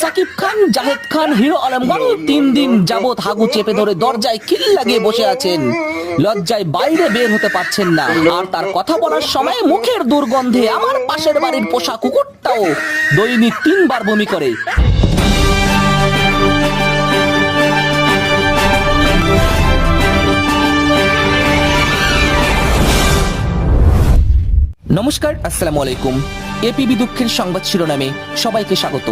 Shakib Khan, Zahed Khan, hero আলমগন তিন দিন যাবৎ হাগু চেপে ধরে দরজায় কিল লাগিয়ে বসে আছেন। লজ্জায় বাইরে বের হতে পারছেন না। আর তার কথা বলার সময় মুখের দুর্গন্ধে আমার পাশের বাড়ির পোষা কুকুরটাও দৈনিক তিনবার বমি করে। নমস্কার, আসসালামু আলাইকুম। এপিবি দুঃখের সংবাদ শিরোনামে সবাইকে স্বাগত।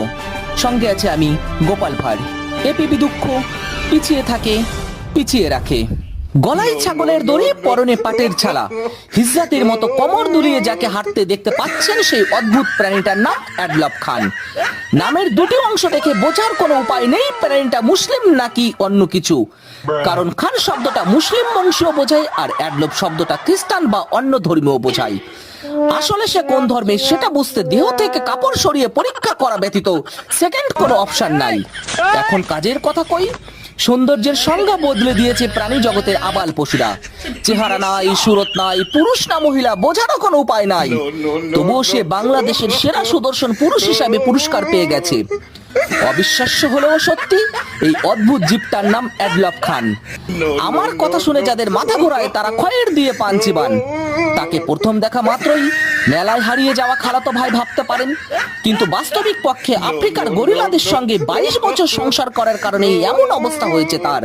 সঙ্গে আছে আমি, গোপাল ভাঁড়। এপিবি দুঃখ পিছিয়ে থাকে, পিছিয়ে রাখে। গলায় ছাগলের দড়ি, পরনে পাটের ছালা। হিজরাতের মতো কমর দুলিয়ে যাকে হাঁটতে দেখতে পাচ্ছেন সেই অদ্ভুত প্রাণীটার নাম অ্যাডলব খান। নামের দুটি অংশ দেখে বোঝার কোনো উপায় নেই, প্রাণীটা মুসলিম নাকি অন্য কিছু? কারণ খান শব্দটা মুসলিম বংশীয় বোঝায় আর অ্যাডলব শব্দটা খ্রিস্টান বা অন্য ধর্মীয় বোঝায়। আসলে সে কোন ধর্মে সেটা বুঝতে দেহ থেকে কাপড় সরিয়ে পরীক্ষা করা ব্যতীত সেকেন্ড কোনো অপশন নাই। এখন কাজের কথা কই? সৌন্দর্যের সংজ্ঞা বদলে দিয়েছে প্রাণী জগতের আবাল পশুরা। চেহারা নাই সুরত নাই পুরুষ না মহিলা বোঝারও কোনো উপায় নাই। তবুও সে বাংলাদেশের সেরা সুদর্শন পুরুষ হিসাবে পুরস্কার পেয়ে গেছে। অবিশ্বাস্য হলেও সত্যি, এই অদ্ভুত জীবটার নাম অ্যাডলব খান। আমার কথা শুনে যাদের মাথা ঘোরায়, তারা খয়ের দিয়ে পাঞ্চিবান তাকে প্রথম দেখা মাত্রই মেলায় হারিয়ে যাওয়া খালাতো ভাই ভাবতে পারেন। কিন্তু বাস্তবিক পক্ষে আফ্রিকার গরিলাদের সঙ্গে বাইশ বছর সংসার করার কারণে এমন অবস্থা হয়েছে তার।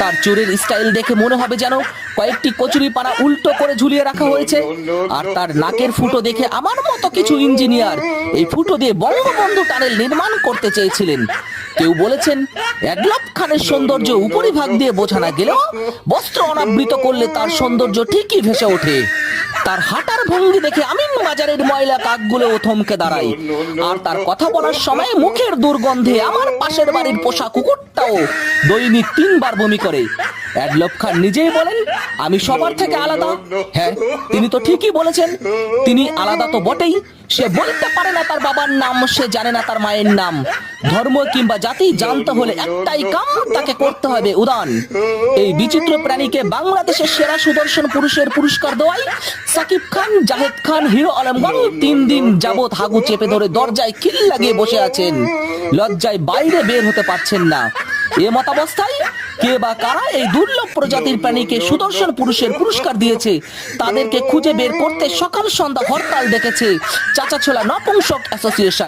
তার চোরের স্টাইল দেখে মনে হবে যেন কয়েকটি কচুরি পানা উল্টো করে ঝুলিয়ে রাখা হয়েছে। আর তার নাকের ফুটো দেখে আমার মতো কিছু ইঞ্জিনিয়ার এই ফুটো দিয়ে বঙ্গবন্ধু টানেল নির্মাণ করতে চেয়েছিলেন। কেউ বলেছেন অ্যাডলব খানের সৌন্দর্য উপরিভাগ দিয়ে বোঝা না গেলেও বস্ত্র অনাবৃত করলে তার সৌন্দর্য ঠিকই ভেসে ওঠে। তার হাঁটার ভঙ্গি দেখে আমিন বাজারের ময়লা কাকগুলো থমকে দাঁড়ায়। আর তার কথা বলার সময় মুখের দুর্গন্ধে আমার পাশের বাড়ির পোষা কুকুরটাও দৈনিক তিনবার বমি করে। অ্যাডলব খান নিজেই বলেন আমি সবার থেকে আলাদা। হ্যাঁ তিনি তো ঠিকই বলেছেন তিনি আলাদা তো বটেই সে বলতে পারে না তার বাবার নাম সে জানে না তার মায়ের নাম। ধর্ম কিংবা জাতি জানতে হলে একটাই কাম তাকে করতে হবে উদান। এই বিচিত্র প্রাণীকে বাংলাদেশের সেরা সুদর্শন পুরুষের পুরস্কার দেওয়াই সাকিব খান জাহেদ খান হিরো আলমগন তিন দিন যাবৎ হাগু চেপে ধরে দরজায় কিল লাগিয়ে বসে আছেন। লজ্জায় বাইরে বের হতে পারছেন না। এ মতাবস্থায় কে বা কারা এই দুর্লভ প্রজাতির প্রাণীকে সুদর্শন পুরুষের পুরস্কার দিয়েছে, তাদেরকে খুঁজে বের করতে সকাল সন্ধ্যা হরতাল ডেকেছে, চাচাছোলা নপুংসক অ্যাসোসিয়েশন।